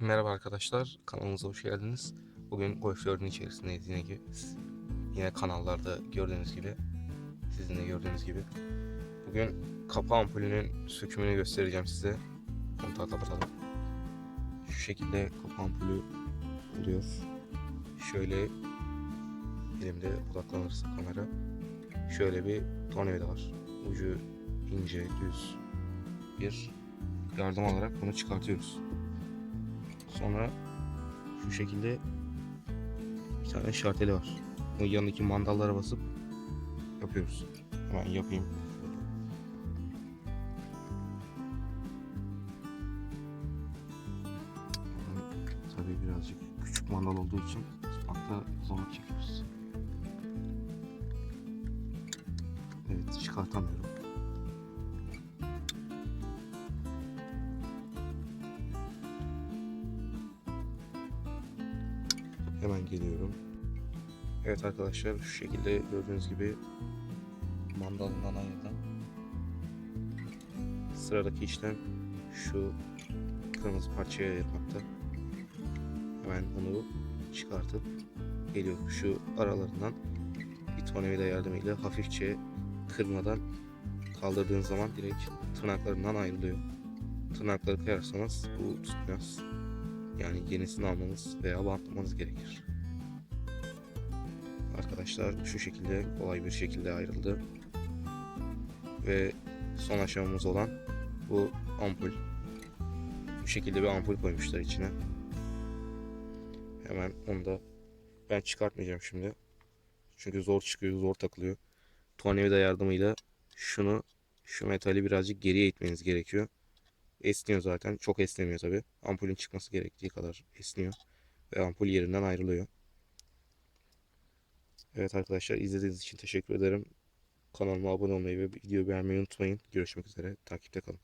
Merhaba arkadaşlar, kanalımıza hoş geldiniz. Bugün Golf 4'ün içerisindeyiz yine gibi. Yine kanallarda gördüğünüz gibi, sizin de gördüğünüz gibi. Bugün kapı ampulünün sökümünü göstereceğim size. Kontağı kapatalım. Şu şekilde kapı ampulü oluyor. Şöyle elimde odaklanırsa kamera. Şöyle bir tornavida var. Ucu ince, düz bir yardım alarak bunu çıkartıyoruz. Sonra şu şekilde bir tane şarteli var. Bunun yanındaki mandallara basıp yapıyoruz. Hemen yapayım. Tabii birazcık küçük mandal olduğu için tutmakta zorluk çekiyoruz. Evet çıkartamıyorum. Hemen geliyorum. Evet arkadaşlar şu şekilde gördüğünüz gibi mandalından ayırdım. Sıradaki işlem şu kırmızı parçaya ayırmakta. Hemen onu çıkartıp geliyorum. Şu aralarından bir tornavida yardımıyla hafifçe kırmadan kaldırdığın zaman direkt tırnaklarından ayrılıyor. Tırnakları kıyarsanız bu tutmaz. Yani yenisini almanız veya bantlamanız gerekir. Arkadaşlar şu şekilde kolay bir şekilde ayrıldı. Ve son aşamamız olan bu ampul. Bu şekilde bir ampul koymuşlar içine. Hemen onu da ben çıkartmayacağım şimdi. Çünkü zor çıkıyor, zor takılıyor. Tornavida yardımıyla şunu, şu metali birazcık geriye itmeniz gerekiyor. Esniyor zaten. Çok esnemiyor tabi. Ampulün çıkması gerektiği kadar esniyor. Ve ampul yerinden ayrılıyor. Evet arkadaşlar izlediğiniz için teşekkür ederim. Kanalıma abone olmayı ve videoyu beğenmeyi unutmayın. Görüşmek üzere. Takipte kalın.